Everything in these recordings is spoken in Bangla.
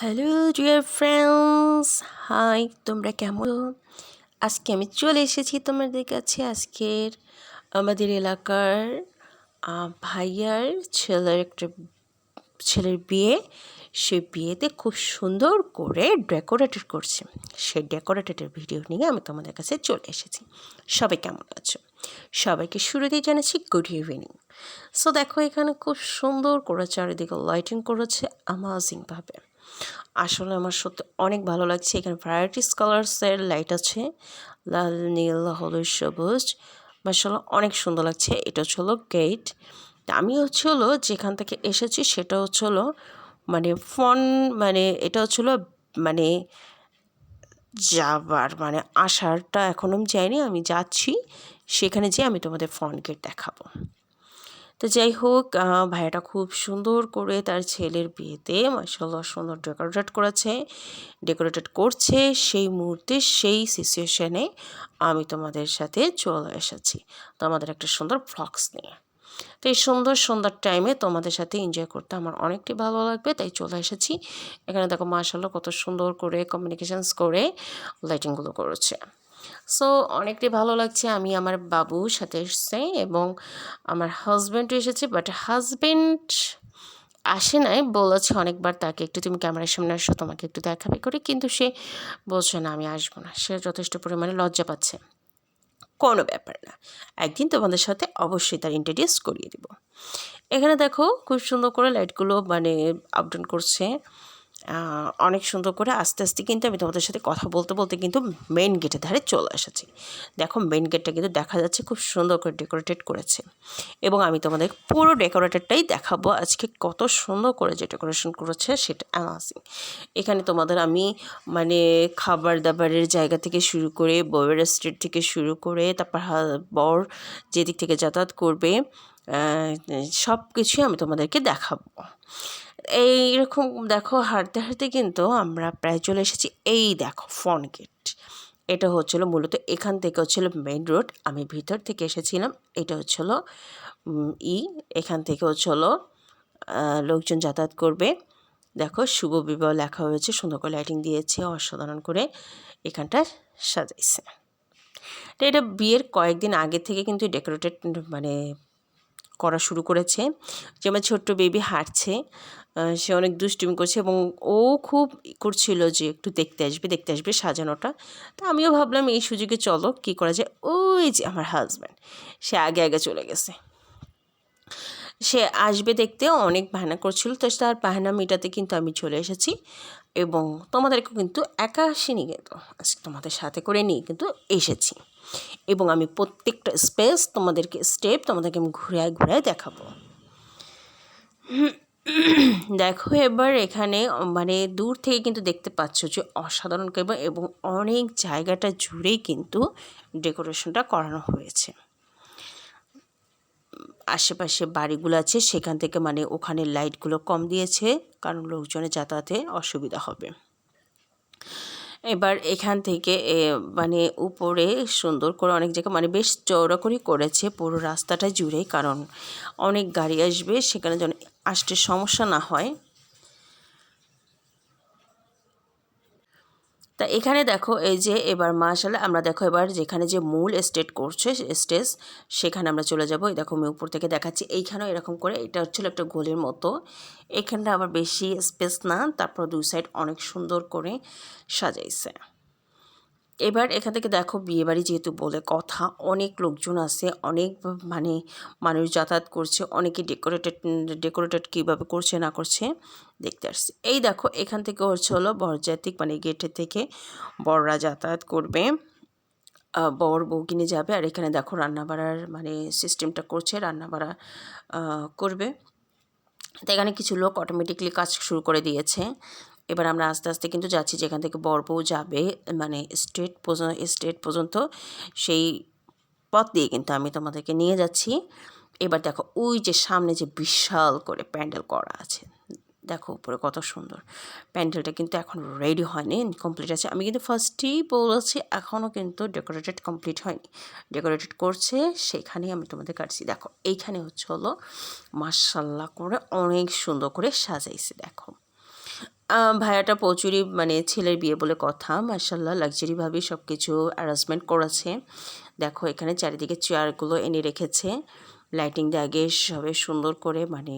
হ্যালো ডিয়ার ফ্রেন্ডস হাই তোমরা কেমন? আজকে আমি চলে এসেছি তোমাদের কাছে। আজকের আমাদের এলাকার ভাইয়ার ছেলের একটা, ছেলের বিয়ে। সে বিয়েতে খুব সুন্দর করে ডেকোরেটেড করছে। সেই ডেকোরেটেডের ভিডিও নিয়ে আমি তোমাদের কাছে চলে এসেছি। সবাই কেমন আছো? সবাইকে শুরুতেই জানাচ্ছি গুড ইভিনিং সো দেখো, এখানে খুব সুন্দর করে চারিদিকে লাইটিং করেছে অ্যামাজিংভাবে আসলে আমার সত্যি অনেক ভালো লাগছে। এখানে ভ্যারাইটিস কালার্সের লাইট আছে। লাল, নীল, হলুদ, সবুজ। মাসাল্লাহ অনেক সুন্দর লাগছে। এটা হচ্ছে হলো গেট আমি হচ্ছে হলো যেখান থেকে এসেছি সেটা হচ্ছে হলো মানে ফোন মানে এটা হচ্ছে হলো মানে যাবার মানে আসারটা এখনও আমি যাইনি, আমি যাচ্ছি। সেখানে যেয়ে আমি তোমাদের ফোন গেট দেখাবো। তো যাই হোক ভাইয়াটা খুব সুন্দর করে তার ছেলের বিয়েতে মাসাল্লাহ সুন্দর ডেকোরেট করেছে, ডেকোরেটেড করছে। সেই মুহূর্তে, সেই সিচুয়েশনে আমি তোমাদের সাথে চলে এসেছি। তো আমাদের একটা সুন্দর ফ্লক্স নিয়ে। তো এই সুন্দর সুন্দর টাইমে তোমাদের সাথে এনজয় করতে আমার অনেকটাই ভালো লাগবে, তাই চলে এসেছি। এখানে দেখো মাসাল্লাহ কত সুন্দর করে কমিউনিকেশানস করে লাইটিংগুলো করেছে। সো অনেকটাই ভালো লাগছে আমি আমার বাবুর সাথে এসেছি এবং আমার হাজব্যান্ডও এসেছে বাট হাজব্যান্ড আসে নাই, বলেছে অনেকবার তাকে, একটু তুমি ক্যামেরার সামনে আসো, তোমাকে একটু দেখাবে করে। কিন্তু সে বলছে, না, আমি আসব না। সে যথেষ্ট পরিমাণে লজ্জা পাচ্ছে। কোনো ব্যাপার না, একদিন তোমাদের সাথে অবশ্যই তার ইন্ট্রোডিউস করিয়ে দিব। এখানে দেখো, খুব সুন্দর করে লাইটগুলো মানে আপডাউন করছে। অনেক সুন্দর করে আস্তে আস্তে কিন্তু আমি তোমাদের সাথে কথা বলতে বলতে কিন্তু মেন গেটের ধারে চলে এসেছি। দেখো মেন গেটটা কিন্তু দেখা যাচ্ছে খুব সুন্দর করে ডেকোরেটেড করেছে এবং আমি তোমাদের পুরো ডেকোরেটেডটাই দেখাবো আজকে কত সুন্দর করে যে ডেকোরেশন করেছে সেটা অ্যামাজিং এখানে তোমাদের আমি মানে খাবার দাবারের জায়গা থেকে শুরু করে বউয়ের স্ট্রিট থেকে শুরু করে তারপর বর যেদিক থেকে যাতায়াত করবে সব কিছুই আমি তোমাদেরকে দেখাবো। এইরকম দেখো, হাঁটতে হাঁটতে কিন্তু আমরা প্রায় চলে এসেছি এই দেখো ফন গেট। এটা হচ্ছিল মূলত এখান থেকে হচ্ছিল মেইন রোড আমি ভিতর থেকে এসেছিলাম। এটা হচ্ছিল ই, এখান থেকে হচ্ছিল লোকজন যাতায়াত করবে। দেখো, শুভ বিবাহ লেখা হয়েছে, সুন্দর করে লাইটিং দিয়েছে, অসাধারণ করে এখানটা সাজাইছে। তো এটা বিয়ের কয়েকদিন আগে থেকে কিন্তু ডেকোরেটেড মানে করা শুরু করেছে। যেমন ছোট্ট বেবি হাঁটছে সে অনেক দুষ্টুমি করছে এবং ও খুব করছিল যে একটু দেখতে আসবে দেখতে আসবে সাজানোটা। তো আমিও ভাবলাম, এই সুযোগে চলো, কী করা যায়? ওই যে আমার হাজব্যান্ড সে আগে আগে চলে গেছে। সে আসবে দেখতে অনেক বাহানা করছিল, তো তার বাহানা মেটাতে কিন্তু আমি চলে এসেছি। এবং তোমাদেরকে কিন্তু একা আসিনি কিন্তু, আজকে তোমাদের সাথে করে নিয়ে কিন্তু এসেছি। এবং আমি প্রত্যেকটা স্পেস তোমাদেরকে স্টেপ তোমাদেরকে আমি ঘুরায় ঘুরায় দেখাবো। দেখো এবার এখানে মানে দূর থেকে কিন্তু দেখতে পাচ্ছ যে অসাধারণ কেবল এবং অনেক জায়গাটা জুড়েই কিন্তু ডেকোরেশনটা করানো হয়েছে। আশেপাশে বাড়িগুলো আছে, সেখান থেকে মানে ওখানে লাইটগুলো কম দিয়েছে, কারণ লোকজনের যাতায়াতে অসুবিধা হবে। এবার এখান থেকে মানে উপরে সুন্দর করে অনেক জায়গা মানে বেশ চওড়া করে করেছে, পুরো রাস্তাটা জুড়ে কারণ অনেক গাড়ি আসবে, সেখানে যেন আসতে সমস্যা না হয়। তা এখানে দেখো, এই যে এবার মাশাল্লাহ আমরা দেখো এবার যেখানে যে মূল স্টেট করছে স্টেজ সেখানে আমরা চলে যাব। এই দেখো আমি উপর থেকে দেখাচ্ছি। এইখানেও এরকম করে, এটা হচ্ছিল একটা গোলের মতো। এখানটা আবার বেশি স্পেস না, তারপর দুই সাইড অনেক সুন্দর করে সাজাইছে। এবার এখান থেকে দেখো বিয়েবাড়ি যেহেতু বলে কথা, অনেক লোকজন আছে, অনেক মানে মানুষ যাতায়াত করছে, অনেকে ডেকোরেটেড ডেকোরেটেড কীভাবে করছে, না করছে, দেখতে আসছে। এই দেখো, এখান থেকে হচ্ছে হলো বরযাত্রী মানে গেটের থেকে বড়রা যাতায়াত করবে। বর বউ কিনে যাবে আর এখানে দেখো রান্না বাড়ার মানে সিস্টেমটা করছে রান্না বাড়া করবে। তো এখানে কিছু লোক অটোমেটিকলি কাজ শুরু করে দিয়েছে। এবার আমরা আস্তে আস্তে কিন্তু যাচ্ছি যেখান থেকে বর বউ যাবে মানে স্টেট পর্যন্ত স্টেট পর্যন্ত সেই পথ দিয়ে কিন্তু আমি তোমাদেরকে নিয়ে যাচ্ছি। এবার দেখো, ওই যে সামনে যে বিশাল করে প্যান্ডেল করা আছে, দেখো উপরে কত সুন্দর। প্যান্ডেলটা কিন্তু এখন রেডি হয়নি কমপ্লিট আছে। আমি কিন্তু ফার্স্টেই বলেছি, এখনও কিন্তু ডেকোরেটেড কমপ্লিট হয়নি। ডেকোরেটেড করছে, সেখানেই আমি তোমাদের কাটছি। দেখো, এইখানে হচ্ছে হলো মার্শাল্লাহ করে অনেক সুন্দর করে সাজাইছে, দেখো। ভাইয়াটা প্রচুরই মানে ছেলের বিয়ে বলে কথা। মার্শাল্লাহ লাক্সারিভাবে সব কিছু অ্যারেঞ্জমেন্ট করেছে। দেখো, এখানে চারিদিকে চেয়ারগুলো এনে রেখেছে। লাইটিং দিয়ে আগে সবে সুন্দর করে মানে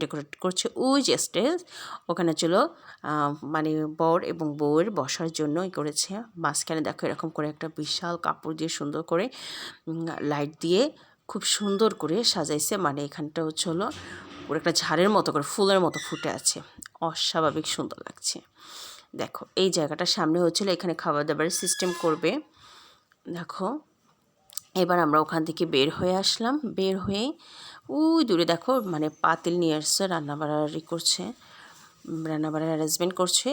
ডেকোরেট করছে। ওই যে স্টেজ ওখানে ছিল মানে বর এবং বউয়ের বসার জন্য ই করেছে। মাঝখানে দেখো এরকম করে একটা বিশাল কাপড় দিয়ে সুন্দর করে লাইট দিয়ে খুব সুন্দর করে সাজাইছে। মানে এখানটা হচ্ছে হলো পুরো একটা ঝাড়ের মতো করে, ফুলের মতো ফুটে আছে। অস্বাভাবিক সুন্দর লাগছে। দেখো, এই জায়গাটা সামনে হচ্ছিল, এখানে খাবার দাবারের সিস্টেম করবে। দেখো, এবার আমরা ওখান থেকে বের হয়ে আসলাম। বের হয়ে ওই দূরে দেখো মানে পাতিল নিয়ে আসছে রান্নাবাড়ারি করছে, রান্নাবাড়ার অ্যারেঞ্জমেন্ট করছে।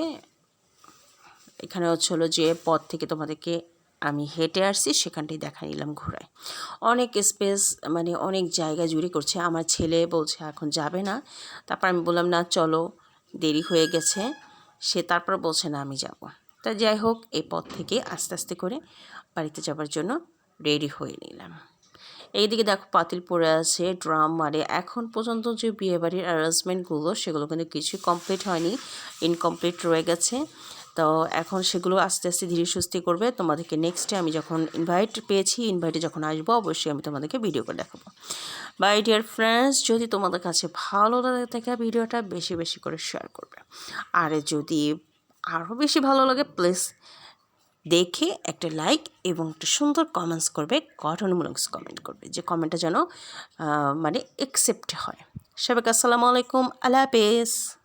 এখানে হচ্ছে হলো যে পথ থেকে তোমাদেরকে আমি হেঁটে আসছি, সেখানটাই দেখা নিলাম ঘোরায়। অনেক স্পেস মানে অনেক জায়গা জুড়ে করছে। আমার ছেলে বলছে, এখন যাবে না। তারপর আমি বললাম, না, চলো। দেরি হয়ে গেছে, সে তারপর বলছে, না, আমি যাব। তা যাই হোক, এই পথ থেকে আস্তে আস্তে করে বাড়িতে যাবার জন্য রেডি হয়ে নিলাম। এইদিকে দেখো, পাতিল পড়ে আছে, ড্রাম মারে। এখন পর্যন্ত যে বিয়েবাড়ির অ্যারেঞ্জমেন্টগুলো সেগুলো কিন্তু কিছুই কমপ্লিট হয়নি ইনকমপ্লিট রয়ে গেছে। তো এখন সেগুলো আস্তে আস্তে ধীরে সুস্থে করবে। তোমাদেরকে নেক্সটে আমি যখন ইনভাইট পেয়েছি ইনভাইটে যখন আসব, অবশ্যই আমি তোমাদেরকে ভিডিও করে দেখাবো। বাই ডিয়ার ফ্রেন্ডস যদি তোমাদের কাছে ভালো লাগে থাকে ভিডিওটা বেশি বেশি করে শেয়ার করবে। আর যদি আরও বেশি ভালো লাগে প্লিজ দেখে একটা লাইক এবং একটা সুন্দর কমেন্টস করবে, গঠনমূলক কমেন্ট করবে। যে কমেন্টটা যেন মানে একসেপ্ট হয়। সবাইকে আসসালামু আলাইকুম, আল্লাহ হাফেজ।